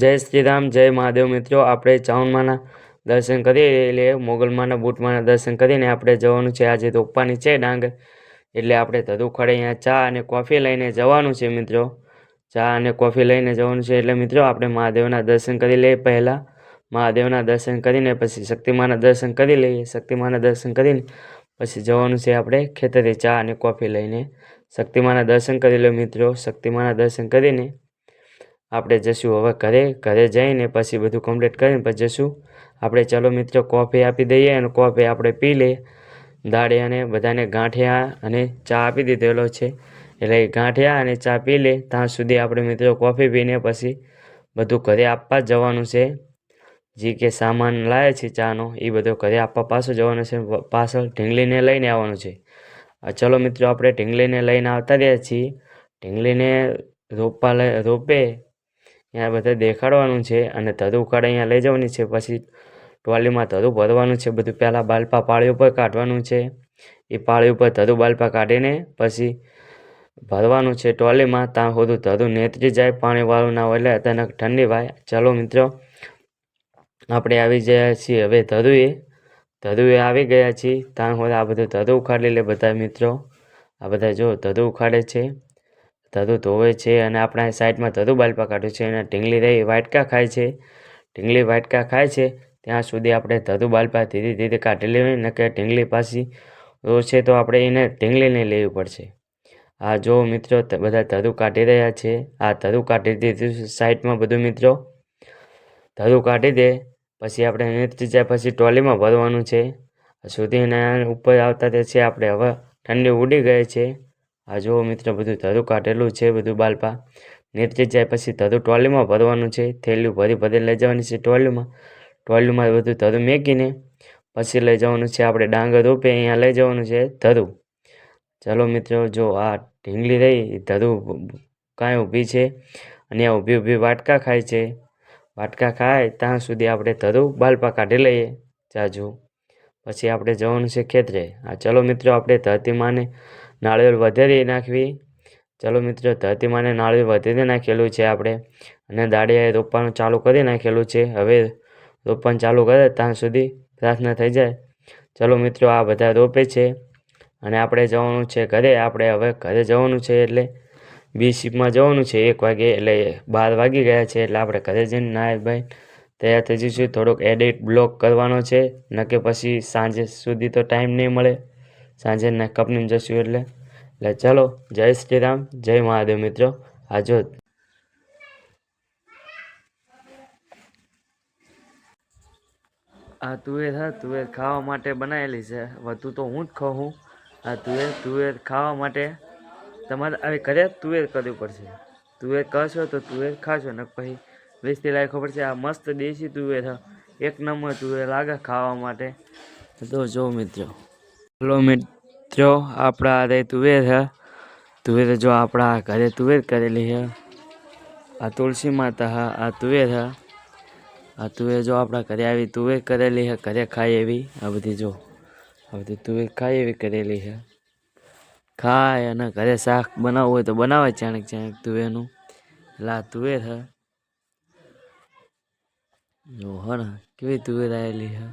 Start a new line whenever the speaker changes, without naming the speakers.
જય શ્રીરામ, જય મહાદેવ મિત્રો. આપણે ચાઉનમાના દર્શન કરી લઈએ મોગલમાના બૂટમાના દર્શન કરીને આપણે જવાનું છે. આજે તો છે ડાંગ, એટલે આપણે ધદુખડે અહીંયા ચા અને કોફી લઈને જવાનું છે મિત્રો. ચા અને કોફી લઈને જવાનું છે, એટલે મિત્રો આપણે મહાદેવના દર્શન કરી લઈએ પહેલાં. મહાદેવના દર્શન કરીને પછી શક્તિમાના દર્શન કરી લઈએ. શક્તિમાના દર્શન કરીને પછી જવાનું છે આપણે ખેતરે ચા અને કોફી લઈને. શક્તિમાના દર્શન કરી લો મિત્રો. શક્તિમાના દર્શન કરીને આપણે જશું હવે ઘરે ઘરે જઈને પછી બધું કમ્પ્લીટ કરીને પછી જશું. આપણે ચાલો મિત્રો કોફી આપી દઈએ અને કોફી આપણે પી લઈએ. દાડે અને બધાને ગાંઠિયા અને ચા આપી દીધેલો છે. એટલે ગાંઠિયા અને ચા પી લે. ત્યાં સુધી આપણે મિત્રો કોફી પીને પછી બધું ઘરે આપવા જવાનું છે. જે કે સામાન લાવે છે ચાનો, એ બધો ઘરે આપવા પાછો જવાનો છે. પાછળ ઢીંગલીને લઈને આવવાનું છે. ચલો મિત્રો આપણે ઢીંગલીને લઈને આવતા રહ્યા છીએ. ઢીંગલીને રોપવા રોપે અહીંયા બધા દેખાડવાનું છે અને ધધુ ઉકાળે અહીંયા લઈ જવાની છે. પછી ટ્રોલીમાં ધધુ ભરવાનું છે. બધું પહેલાં બાલપા પાળી ઉપર કાઢવાનું છે. એ પાળી ઉપર ધધુ બાલપા કાઢીને પછી ભરવાનું છે ટોલીમાં ત્યાં બધું ધધુ નેતરી જાય પાણીવાળું ના હોય એટલે અચાનક ઠંડી વાય. ચલો મિત્રો, આપણે આવી ગયા છીએ. હવે ધધુએ ધધુએ આવી ગયા છીએ. ત્યાં હોય આ બધું ધધુ ઉખાડી લે બધા મિત્રો. આ બધા જો ધધુ ઉખાડે છે. ધધુ ધોવે છે અને આપણા સાઈડમાં ધધુ બાલપા કાઢે છે અને ઢીંગલી રહી વાટકા ખાય છે. ઢીંગલી વાટકા ખાય છે. ત્યાં સુધી આપણે ધધુ બાલપા ધીરે ધીરે કાઢી લેવી ન કે ઢીંગલી પાછી છે તો આપણે એને ઢીંગલીને લેવી પડશે. આ જો મિત્રો બધા ધધુ કાઢી રહ્યા છે. આ ધધુ કાઢી દીધું સાઈડમાં બધું મિત્રો. ધધુ કાઢી દે, પછી આપણે નીચે જાય પછી ટ્રોલીમાં ભરવાનું છે. સુધી એના ઉપર આવતા તે છે આપણે હવે ઠંડી ઉડી ગઈ છે. આ જુઓ મિત્રો, બધું ધરું કાઢેલું છે બધું બાલપા. નીચે જાય પછી ધરું ટ્રોલીમાં ભરવાનું છે. થેલું ભરી ભરી લઈ જવાની છે ટ્રોલીમાં. ટ્રોલીમાં બધું ધરું મેકીને પછી લઈ જવાનું છે. આપણે ડાંગર રૂપે, અહીંયા લઈ જવાનું છે ધરું. ચાલો મિત્રો, જો આ ઢીંગલી રહી ધરું કાંઈ ઊભી છે અને ઊભી ઊભી વાટકા ખાય છે. વાટકા ખાય, ત્યાં સુધી આપણે ધરું બાલપા કાઢી લઈએ જાજુ પછી આપણે જવાનું છે ખેતરે. આ ચલો મિત્રો, આપણે ધરતી માને નાળિયેર વધારે નાખવી. ચાલો મિત્રો ધરતી માને નાળિયેર વધેરી નાખેલું છે આપણે. અને દાડિયાએ રોપવાનું ચાલુ કરી નાખેલું છે. હવે રોપવાનું ચાલુ કરે ત્યાં સુધી પ્રાર્થના થઈ જાય. ચલો મિત્રો, આ બધા રોપે છે. અને આપણે જવાનું છે ઘરે. આપણે હવે ઘરે જવાનું છે એટલે બી શિપમાં જવાનું છે. એક વાગે એટલે બાર વાગી ગયા છે એટલે આપણે ઘરે જઈને નાય ભાઈ તૈયાર થઈ જઈશું. થોડોક એડિટ બ્લોક કરવાનો છે. ન કે પછી સાંજે સુધી તો ટાઈમ નહીં મળે. સાંજે ના કંપનીમાં જશું એટલે. એટલે ચલો, જય શ્રી રામ, જય મહાદેવ મિત્રો. આજો આ તુવેર હા, તુવેર ખાવા માટે બનાવેલી છે. વધુ તો હું જ ખાઉં. આ તુવેર તુવેર ખાવા માટે તમારે હવે ઘરે તુવેર કરવી પડશે. તુવેર કરશો તો તુવેર ખાશો ને પછી વેચતી લાયક ખબર છે, આ મસ્ત દેશી તુવેર એક નંબર તુવેર લાગે ખાવા માટે. તો જો મિત્રો હલો મિત્રો, આપણા અરે તુવેર છે. તુવેર જો આપણા ઘરે તુવેર કરેલી છે. આ તુલસી માતા હા આ તુવેર હા આ તુવેર જો આપણા ઘરે આવી તુવેર કરેલી છે, ઘરે ખાય એવી. આ બધી જો, આ બધી તુવેર ખાય એવી કરેલી છે. ખાય અને ઘરે શાક બનાવવું હોય તો બનાવે ચાણક ચાણક તુવેરનું. એટલે આ તુવેર હે જો હે કેવી તુવેર આવેલી છે.